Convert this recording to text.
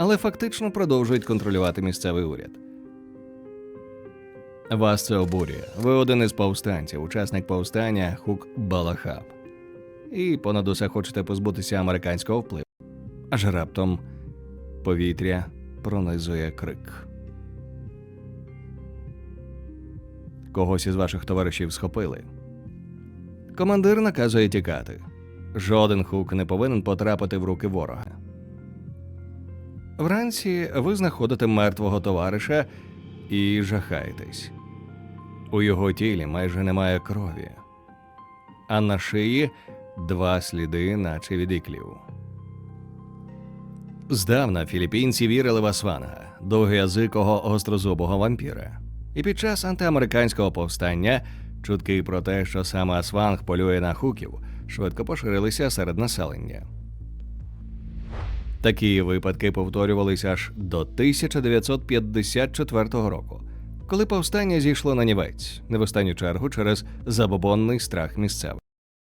але фактично продовжують контролювати місцевий уряд. Вас це обурює. Ви один із повстанців, учасник повстання Хук Балахаб. І понад усе хочете позбутися американського впливу. Аж раптом повітря пронизує крик. Когось із ваших товаришів схопили. Командир наказує тікати. Жоден хук не повинен потрапити в руки ворога. Вранці ви знаходите мертвого товариша і жахаєтесь. У його тілі майже немає крові, а на шиї два сліди, наче від іклів. Здавна філіппінці вірили в Асванга, довгоязикого гострозубого вампіра. І під час антиамериканського повстання чутки про те, що саме Асванг полює на хуків, швидко поширилися серед населення. Такі випадки повторювалися аж до 1954 року, коли повстання зійшло на нівець, не в останню чергу через забобонний страх місцевих.